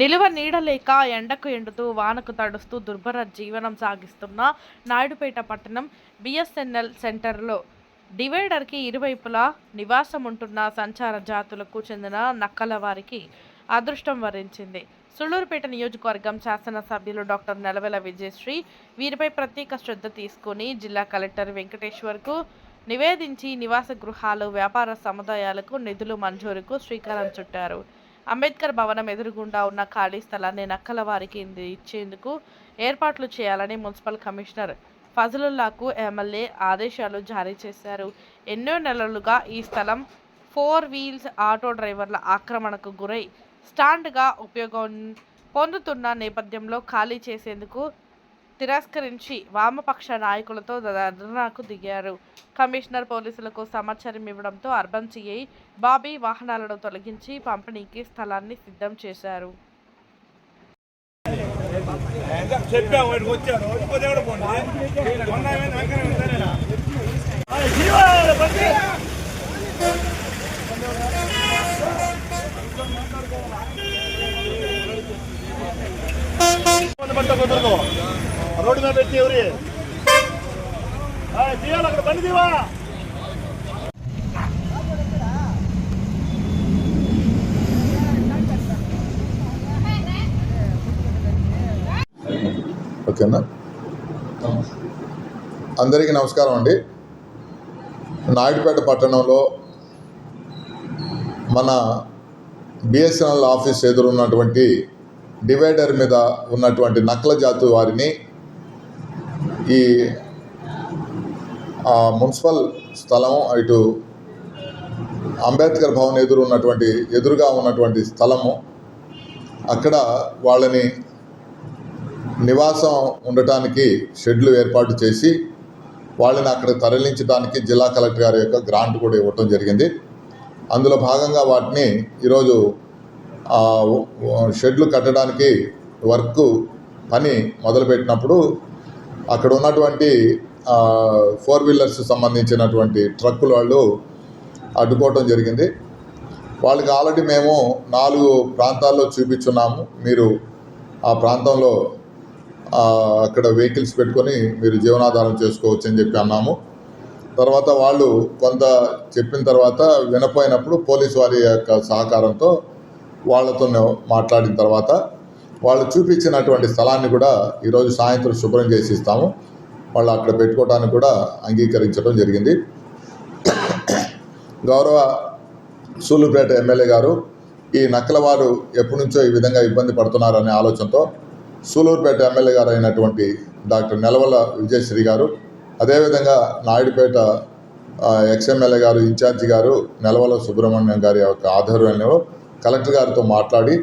నిలువ నీడలేక ఎండకు ఎండుతూ వానకు తడుస్తూ దుర్భర జీవనం సాగిస్తున్న నాయుడుపేట పట్టణం బిఎస్ఎన్ఎల్ సెంటర్లో డివైడర్కి ఇరువైపులా నివాసం ఉంటున్న సంచార జాతులకు చెందిన నక్కల వారికి అదృష్టం వరించింది. సుళ్ళూరుపేట నియోజకవర్గం శాసనసభ్యులు డాక్టర్ నెలవెల విజయశ్రీ వీరిపై ప్రత్యేక శ్రద్ధ తీసుకుని జిల్లా కలెక్టర్ వెంకటేశ్వర్కు నివేదించి నివాస గృహాలు వ్యాపార సముదాయాలకు నిధులు మంజూరుకు శ్రీకారం చుట్టారు. అంబేద్కర్ భవనం ఎదురుగుండా ఉన్న ఖాళీ స్థలాన్ని నక్కల వారికి ఇచ్చేందుకు ఏర్పాట్లు చేయాలని మున్సిపల్ కమిషనర్ ఫజలుల్లాకు ఎమ్మెల్యే ఆదేశాలు జారీ చేశారు. ఎన్నో నెలలుగా ఈ స్థలం ఫోర్ వీల్స్ ఆటో డ్రైవర్ల ఆక్రమణకు గురై స్టాండ్గా ఉపయోగం పొందుతున్న నేపథ్యంలో ఖాళీ చేసేందుకు తిరస్కరించి వామపక్ష నాయకులతో ధర్నాకు దిగారు. కమిషనర్ పోలీసులకు సమాచారం ఇవ్వడంతో అర్బన్ సిఐ బాబీ వాహనాలను తొలగించి పంపిణీకి స్థలాన్ని సిద్ధం చేశారు. చెప్పా పెట్టి ఎవరి తీయాలి అక్కడ బండి తీవా. ఓకేనా? అందరికీ నమస్కారం అండి. నాయుడుపేట పట్టణంలో మన బిఎస్ఎన్ఎల్ ఆఫీస్ ఎదురున్నటువంటి డివైడర్ మీద ఉన్నటువంటి నక్కల జాతి వారిని ఈ మున్సిపల్ స్థలం ఇటు అంబేద్కర్ భవన్ ఎదురు ఉన్నటువంటి ఎదురుగా ఉన్నటువంటి స్థలము. అక్కడ వాళ్ళని నివాసం ఉండటానికి షెడ్లు ఏర్పాటు చేసి వాళ్ళని అక్కడ తరలించడానికి జిల్లా కలెక్టర్ గారి యొక్క గ్రాంట్ కూడా ఇవ్వటం జరిగింది. అందులో భాగంగా వాటిని ఈరోజు షెడ్లు కట్టడానికి వర్క్ పని మొదలుపెట్టినప్పుడు అక్కడ ఉన్నటువంటి ఫోర్ వీలర్స్ సంబంధించినటువంటి ట్రక్కులు వాళ్ళు అడ్డుకోవటం జరిగింది. వాళ్ళకి ఆల్రెడీ మేము నాలుగు ప్రాంతాల్లో చూపించున్నాము. మీరు ఆ ప్రాంతంలో అక్కడ వెహికల్స్ పెట్టుకొని మీరు జీవనాధారం చేసుకోవచ్చు అని చెప్పి అన్నాము. తర్వాత వాళ్ళు కొంత చెప్పిన తర్వాత వినపోయినప్పుడు పోలీసు వారి యొక్క సహకారంతో వాళ్ళతో మాట్లాడిన తర్వాత వాళ్ళు చూపించినటువంటి స్థలాన్ని కూడా ఈరోజు సాయంత్రం శుభ్రం చేసి ఇస్తాము. వాళ్ళు అక్కడ పెట్టుకోవడానికి కూడా అంగీకరించడం జరిగింది. గౌరవ సూలుపేట ఎమ్మెల్యే గారు ఈ నక్కలవారు ఎప్పటి నుంచో ఈ విధంగా ఇబ్బంది పడుతున్నారనే ఆలోచనతో సూలూరుపేట ఎమ్మెల్యే గారు అయినటువంటి డాక్టర్ నెలవల విజయశ్రీ గారు అదేవిధంగా నాయుడుపేట ఎక్స్ఎమ్మెల్యే గారు ఇన్ఛార్జి గారు నెలవల సుబ్రహ్మణ్యం గారి యొక్క ఆధ్వర్యంలో కలెక్టర్ గారితో మాట్లాడి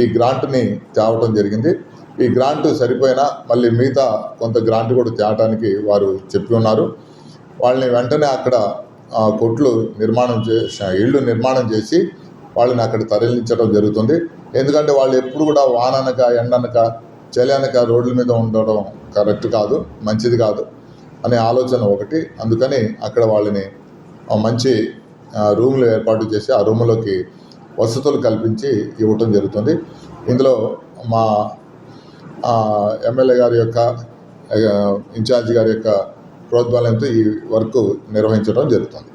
ఈ గ్రాంట్ని తేవటం జరిగింది. ఈ గ్రాంట్ సరిపోయినా మళ్ళీ మిగతా కొంత గ్రాంట్ కూడా తేవటానికి వారు చెప్పి ఉన్నారు. వాళ్ళని వెంటనే అక్కడ కొట్లు నిర్మాణం చేసి ఇళ్ళు నిర్మాణం చేసి వాళ్ళని అక్కడ తరలించడం జరుగుతుంది. ఎందుకంటే వాళ్ళు ఎప్పుడు కూడా వాననక ఎండనక చలి అనక రోడ్ల మీద ఉండడం కరెక్ట్ కాదు మంచిది కాదు అనే ఆలోచన ఒకటి. అందుకని అక్కడ వాళ్ళని మంచి రూములు ఏర్పాటు చేసి ఆ రూములోకి వసతులు కల్పించి ఇవ్వటం జరుగుతుంది. ఇందులో మా ఎమ్మెల్యే గారి యొక్క ఇన్ఛార్జ్ గారి యొక్క ప్రోద్బలంతో ఈ వర్క్ నిర్వహించడం జరుగుతుంది.